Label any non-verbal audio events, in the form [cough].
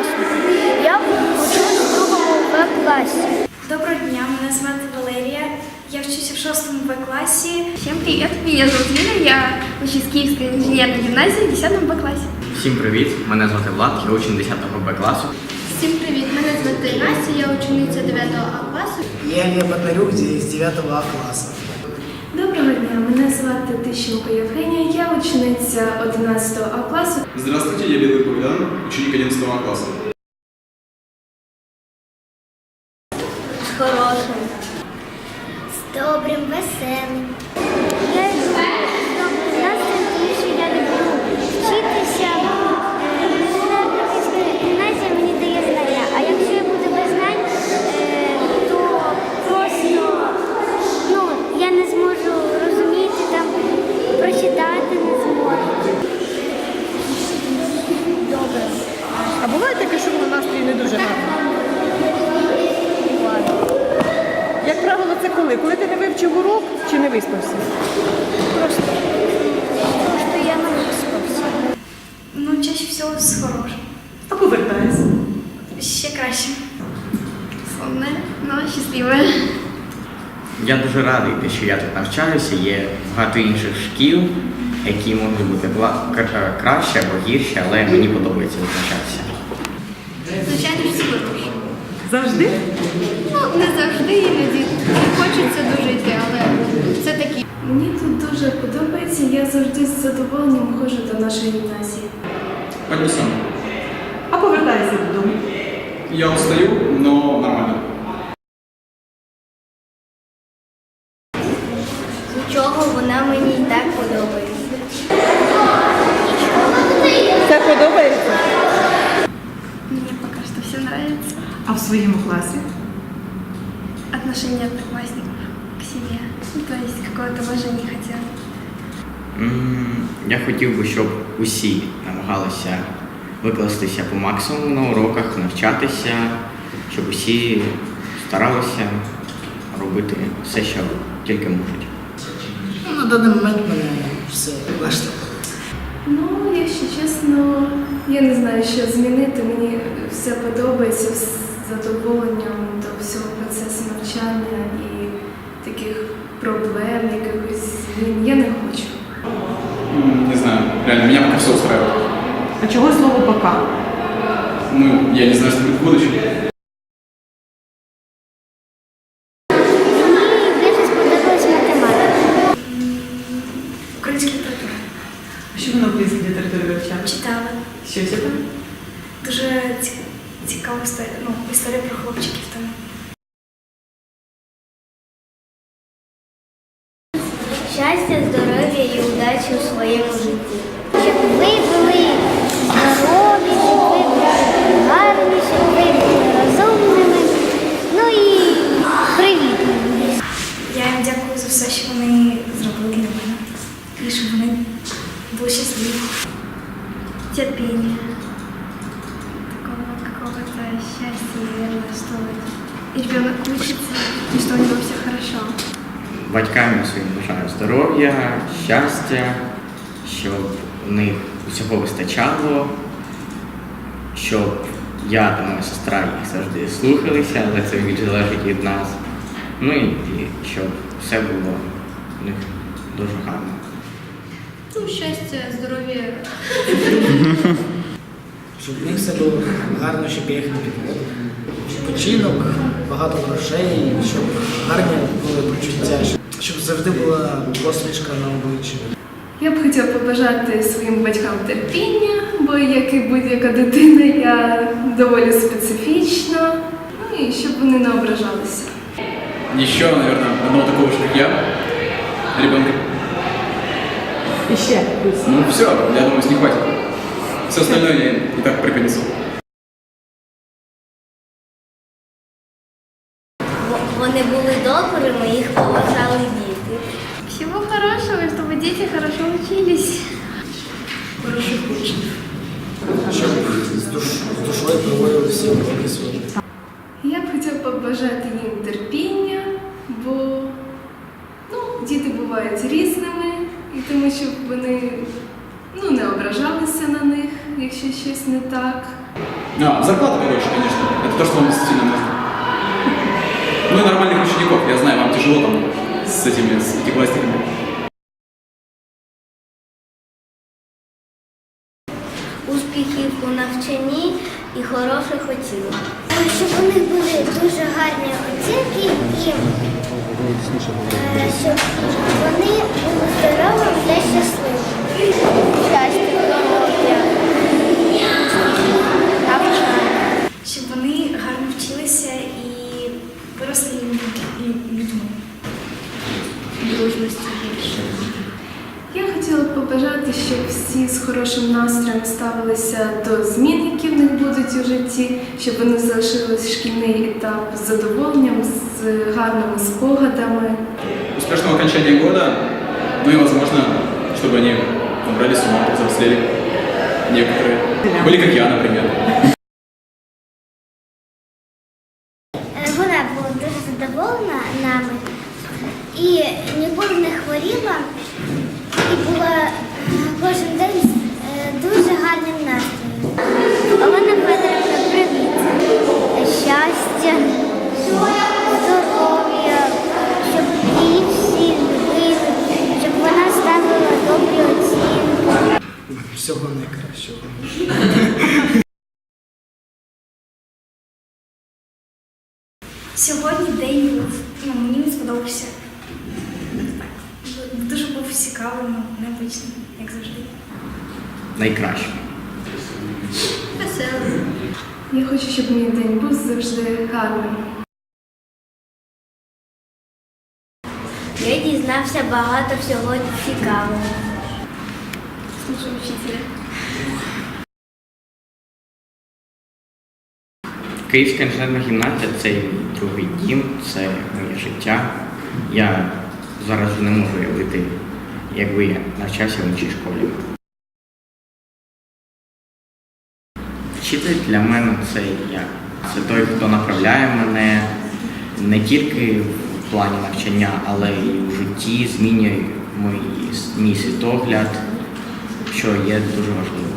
однокласника. Я учусь в другому Б класі. Доброго дня, мене звати Валерія. Я вчуся в шостому Б класі. Всем привет, меня зовут Лина, я учусь в Киевской инженерной гимназии в 10 Б классе. Всім привіт! Мене звати Влад, я учень 10 Б класу. Всем привет, меня зовут Настя, я учениця 9 А класу. Я Илья Батарюк, из 9 А класса. Мене звати Тищенко Євгенія. Я учениця 11 А класу. Здравствуйте, я Білий Богдан, ученик 11 класу. З хорошим. З добрим, веселим. Правило, це коли? Коли ти не вивчив урок чи не виспався? Просто, просто я не виспався. Ну, чаще всього з хорошим. А повертайся. Ще краще. Сонная, но счастливая. Я дуже радий, те, що я тут навчаюся. Є багато інших шкіл, які можуть бути краще або гірші, але мені подобається навчатися. Завжди? Ну, не завжди іноді хочеться дожити, але це такі. Мені тут дуже подобається. Я завжди з задоволенням ходжу до нашої гімназії. Поднесем. А повертайся додому. Я устаю, но нормально. Нічого, вона мені і так подобається. Це подобається? Мне пока что все нравится. А в своєму класі? Отношение одноклассников к себе. Ну, то есть какое-то уважение хотя. М, Я хотів би, щоб усі намагалися викластися по максимуму на уроках, навчатися, щоб усі старалися робити все, що тільки можуть. Ну, на даний момент мене все влаштовує. Ну, якщо чесно, я не знаю, що змінити. Мені все подобається задоволенням до всього процесу навчання і таких проблем, якихось змін я не хочу. Не знаю, реально, меня пока все устраивает. А чого слово пока? Ну, я не знаю, что будет в будущем. Українська література. Що ви на українській літературі вивчали? Читала. Що ще? Дуже ці- цікава історія, ну, історія про хлопчиків там. Щастя, здоров'я і удачі у своєму житті. Щоб ви були здорові, щоб ви були гарні, щоб ви були розумними, ну і привітними. Я їм дякую за все, що вони зробили для мене. І щоб вони були щасливі. Терпение. Такого наверное, что и ребенок учится, и что у него все хорошо. Батькам я своїм бажаю здоров'я, щастя, щоб у них усього вистачало, щоб я та моя сестра їх завжди слухалися, але це більш залежить від нас. Ну і, і щоб все було у них дуже гарно. Ну, счастье, здоровье, [laughs] Щоб в них все було гарно, щоб я їх не підводив. Відпочинок, багато грошей, щоб гарні були почуття, щоб завжди була посмішка на обличчі. Я б хотіла побажати своїм батькам терпіння, бо як і будь-яка дитина, я доволі специфічна. Ну і щоб вони не ображалися. Еще, наверное, одного такого же, как я, ребенка. І ще. Ну все, я думаю, с них хватит. Все остальное я и так преподнесу. Вони були добрими, їх поважали діти. всего хорошего, и чтобы дети хорошо учились. Щоб з, душ, з душою проводили всі уроки свої. Я б хотіла побажати їм терпіння, бо ну, діти бувають різними, і тому щоб вони ну, не ображалися на них, якщо щось не так. А, зарплата побольше, конечно. Это то, что вам действительно нужно. Ну и нормальных учеников. Я знаю, вам тяжело там с этими, с пятиклассниками. Успіхів у навчанні і хороших оцінок. Щоб у них були дуже гарні оцінки і е, щоб вони хотіла б побажати, щоб всі з хорошим настроєм ставилися до змін, які в них будуть у житті, щоб вони залишили шкільний етап з задоволенням, з гарними спогадами. Успешного окончания года. Ну и, возможно, чтобы они набрали с ума, повзрослели. Некоторые. Были как я, например. Е, Вона була дуже задоволена нами і ніколи не хворіла, Всього найкращого. Сьогодні день був, ну, мені не сподобався. Так, дуже був цікавим, необичним, як завжди. Найкраще. Веселий. Я хочу, щоб мій день був завжди гарним. Я дізнався багато всього цікавого. Слушаю вчителя. Київська інженерна гімназія це другий дім, це моє життя. Я зараз не можу уявити, якби я навчався в іншій школі. Вчитель для мене це я. Це той, хто направляє мене не тільки в плані навчання, але й у житті, змінює мій, мій світогляд, що є дуже важливо.